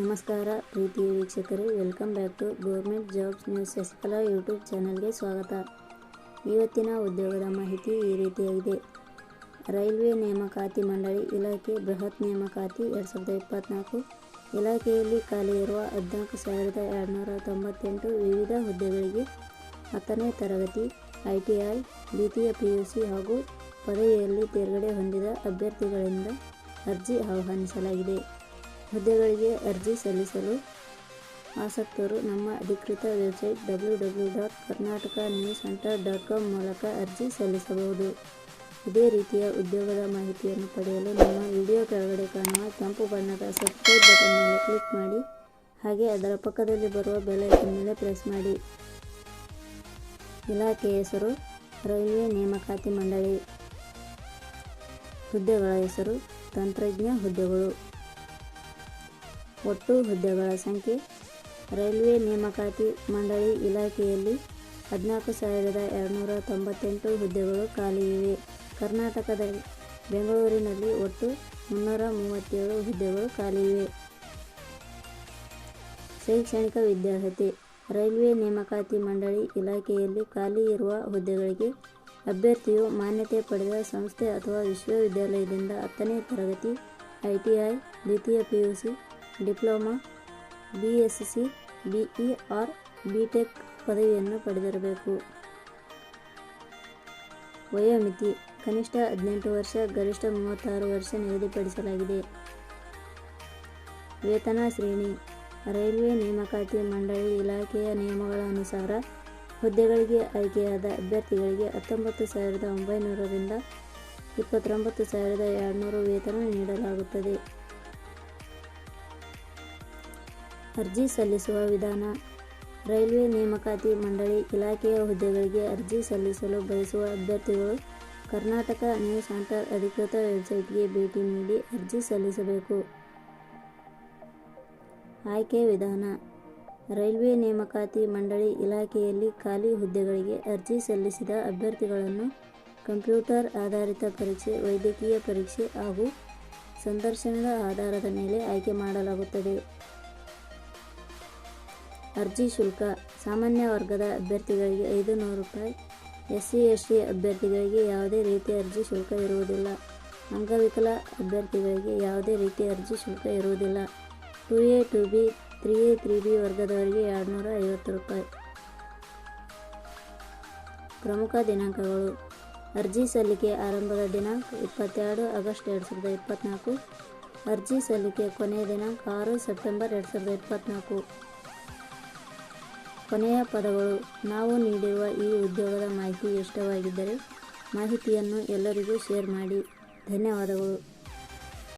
ನಮಸ್ಕಾರ ಪ್ರೀತಿಯ ವೀಕ್ಷಕರೇ, welcome back to government jobs news Shashikala YouTube ಚಾನಲ್ಗೆ ಸ್ವಾಗತ. ಇವತ್ತಿನ ಉದ್ಯೋಗದ ಮಾಹಿತಿ ಈ ರೀತಿಯಾಗಿದೆ. ರೈಲ್ವೆ ನೇಮಕಾತಿ ಮಂಡಳಿ ಇಲಾಖೆ ಬೃಹತ್ ನೇಮಕಾತಿ ಎರಡು ಸಾವಿರದ ಇಪ್ಪತ್ತ್ನಾಲ್ಕು ಇಲಾಖೆಯಲ್ಲಿ ಖಾಲಿ ಇರುವ ಹದಿನಾಲ್ಕು ಸಾವಿರದ ಎರಡುನೂರ ತೊಂಬತ್ತೆಂಟು ವಿವಿಧ ಹುದ್ದೆಗಳಿಗೆ ಹತ್ತನೇ ತರಗತಿ, ಐ ಟಿ ಐ, ದ್ವಿತೀಯ ಪಿ ಯು ಸಿ ಹಾಗೂ ಪದವಿಯಲ್ಲಿ ತೇರ್ಗಡೆ ಹೊಂದಿದ ಅಭ್ಯರ್ಥಿಗಳಿಂದ ಅರ್ಜಿ ಆಹ್ವಾನಿಸಲಾಗಿದೆ. ಹುದ್ದೆಗಳಿಗೆ ಅರ್ಜಿ ಸಲ್ಲಿಸಲು ಆಸಕ್ತರು ನಮ್ಮ ಅಧಿಕೃತ website W W dot Karnataka news center dot com ಮೂಲಕ ಅರ್ಜಿ ಸಲ್ಲಿಸಬಹುದು. ಇದೇ ರೀತಿಯ ಉದ್ಯೋಗದ ಮಾಹಿತಿಯನ್ನು ಪಡೆಯಲು ನಮ್ಮ ವಿಡಿಯೋ ಕೆಳಗಡೆ ಕಾಣುವ ಕೆಂಪು ಬಣ್ಣದ ಸಬ್ಸ್ಕ್ರೈಬ್ ಬಟನ್ ಮೇಲೆ ಕ್ಲಿಕ್ ಮಾಡಿ, ಹಾಗೆ ಅದರ ಪಕ್ಕದಲ್ಲಿ ಬರುವ ಬೆಲ್ ಮೇಲೆ ಪ್ರೆಸ್ ಮಾಡಿ. ಇಲಾಖೆ ಹೆಸರು ರೈಲ್ವೆ ನೇಮಕಾತಿ ಮಂಡಳಿ. ಹುದ್ದೆಗಳ ಹೆಸರು ತಂತ್ರಜ್ಞ ಹುದ್ದೆಗಳು. ಒಟ್ಟು ಹುದ್ದೆಗಳ ಸಂಖ್ಯೆ, ರೈಲ್ವೆ ನೇಮಕಾತಿ ಮಂಡಳಿ ಇಲಾಖೆಯಲ್ಲಿ ಹದಿನಾಲ್ಕು ಸಾವಿರದ ಎರಡುನೂರ ತೊಂಬತ್ತೆಂಟು ಹುದ್ದೆಗಳು ಖಾಲಿ ಇವೆ. ಕರ್ನಾಟಕದಲ್ಲಿ ಬೆಂಗಳೂರಿನಲ್ಲಿ ಒಟ್ಟು ಮುನ್ನೂರ ಮೂವತ್ತೇಳು ಹುದ್ದೆಗಳು ಖಾಲಿ ಇವೆ. ಶೈಕ್ಷಣಿಕ ವಿದ್ಯಾರ್ಹತೆ, ರೈಲ್ವೆ ನೇಮಕಾತಿ ಮಂಡಳಿ ಇಲಾಖೆಯಲ್ಲಿ ಖಾಲಿ ಇರುವ ಹುದ್ದೆಗಳಿಗೆ ಅಭ್ಯರ್ಥಿಯು ಮಾನ್ಯತೆ ಪಡೆದ ಸಂಸ್ಥೆ ಅಥವಾ ವಿಶ್ವವಿದ್ಯಾಲಯದಿಂದ ಹತ್ತನೇ ತರಗತಿ, ಐ ಟಿ ಐ, ದ್ವಿತೀಯ P U C, diploma, B S C, B E R, B tech ಪದವಿಯನ್ನು ಪಡೆದಿರಬೇಕು. ವಯೋಮಿತಿ, ಕನಿಷ್ಠ ಹದಿನೆಂಟು ವರ್ಷ, ಗರಿಷ್ಠ ಮೂವತ್ತಾರು ವರ್ಷ ನಿಗದಿಪಡಿಸಲಾಗಿದೆ. ವೇತನ ಶ್ರೇಣಿ, ರೈಲ್ವೆ ನೇಮಕಾತಿ ಮಂಡಳಿ ಇಲಾಖೆಯ ನಿಯಮಗಳ ಅನುಸಾರ ಹುದ್ದೆಗಳಿಗೆ ಆಯ್ಕೆಯಾದ ಅಭ್ಯರ್ಥಿಗಳಿಗೆ ಹತ್ತೊಂಬತ್ತು ಸಾವಿರದ ಒಂಬೈನೂರರಿಂದ ಇಪ್ಪತ್ತೊಂಬತ್ತು ಸಾವಿರದ ಎರಡುನೂರು ವೇತನ ನೀಡಲಾಗುತ್ತದೆ. ಅರ್ಜಿ ಸಲ್ಲಿಸುವ ವಿಧಾನ. ರೈಲ್ವೆ ನೇಮಕಾತಿ ಮಂಡಳಿ ಇಲಾಖೆಯ ಹುದ್ದೆಗಳಿಗೆ ಅರ್ಜಿ ಸಲ್ಲಿಸಲು ಬಯಸುವ ಅಭ್ಯರ್ಥಿಗಳು ಕರ್ನಾಟಕ ನ್ಯೂಸ್ ಸೆಂಟರ್ ಅಧಿಕೃತ ವೆಬ್ಸೈಟ್ಗೆ ಭೇಟಿ ನೀಡಿ ಅರ್ಜಿ ಸಲ್ಲಿಸಬೇಕು. ಆಯ್ಕೆ ವಿಧಾನ. ರೈಲ್ವೆ ನೇಮಕಾತಿ ಮಂಡಳಿ ಇಲಾಖೆಯಲ್ಲಿ ಖಾಲಿ ಹುದ್ದೆಗಳಿಗೆ ಅರ್ಜಿ ಸಲ್ಲಿಸಿದ ಅಭ್ಯರ್ಥಿಗಳನ್ನು ಕಂಪ್ಯೂಟರ್ ಆಧಾರಿತ ಪರೀಕ್ಷೆ, ವೈದ್ಯಕೀಯ ಪರೀಕ್ಷೆ ಹಾಗೂ ಸಂದರ್ಶನದ ಆಧಾರದ ಮೇಲೆ ಆಯ್ಕೆ ಮಾಡಲಾಗುತ್ತದೆ. ಅರ್ಜಿ ಶುಲ್ಕ, ಸಾಮಾನ್ಯ ವರ್ಗದ ಅಭ್ಯರ್ಥಿಗಳಿಗೆ ಐದು ನೂರು ರೂಪಾಯಿ ಎಸ್ ಸಿ ಎಸ್ ಟಿ ಅಭ್ಯರ್ಥಿಗಳಿಗೆ ಯಾವುದೇ ರೀತಿಯ ಅರ್ಜಿ ಶುಲ್ಕ ಇರುವುದಿಲ್ಲ. ಅಂಗವಿಕಲ ಅಭ್ಯರ್ಥಿಗಳಿಗೆ ಯಾವುದೇ ರೀತಿಯ ಅರ್ಜಿ ಶುಲ್ಕ ಇರುವುದಿಲ್ಲ. Two A two B three A three B ವರ್ಗದವರಿಗೆ ಎರಡುನೂರ ಐವತ್ತು ರೂಪಾಯಿ. ಪ್ರಮುಖ ದಿನಾಂಕಗಳು. ಅರ್ಜಿ ಸಲ್ಲಿಕೆ ಆರಂಭದ ದಿನಾಂಕ ಇಪ್ಪತ್ತೆರಡು ಆಗಸ್ಟ್ ಎರಡು ಸಾವಿರದ ಇಪ್ಪತ್ತ್ನಾಲ್ಕು ಅರ್ಜಿ ಸಲ್ಲಿಕೆ ಕೊನೆಯ ದಿನಾಂಕ ಆರು ಸೆಪ್ಟೆಂಬರ್ ಎರಡು ಸಾವಿರದ ಇಪ್ಪತ್ತ್ನಾಲ್ಕು ಕೊನೆಯ ಪದಗಳು. ನಾವು ನೀಡಿರುವ ಈ ಉದ್ಯೋಗದ ಮಾಹಿತಿ ಇಷ್ಟವಾಗಿದ್ದರೆ ಮಾಹಿತಿಯನ್ನು ಎಲ್ಲರಿಗೂ ಶೇರ್ ಮಾಡಿ. ಧನ್ಯವಾದಗಳು.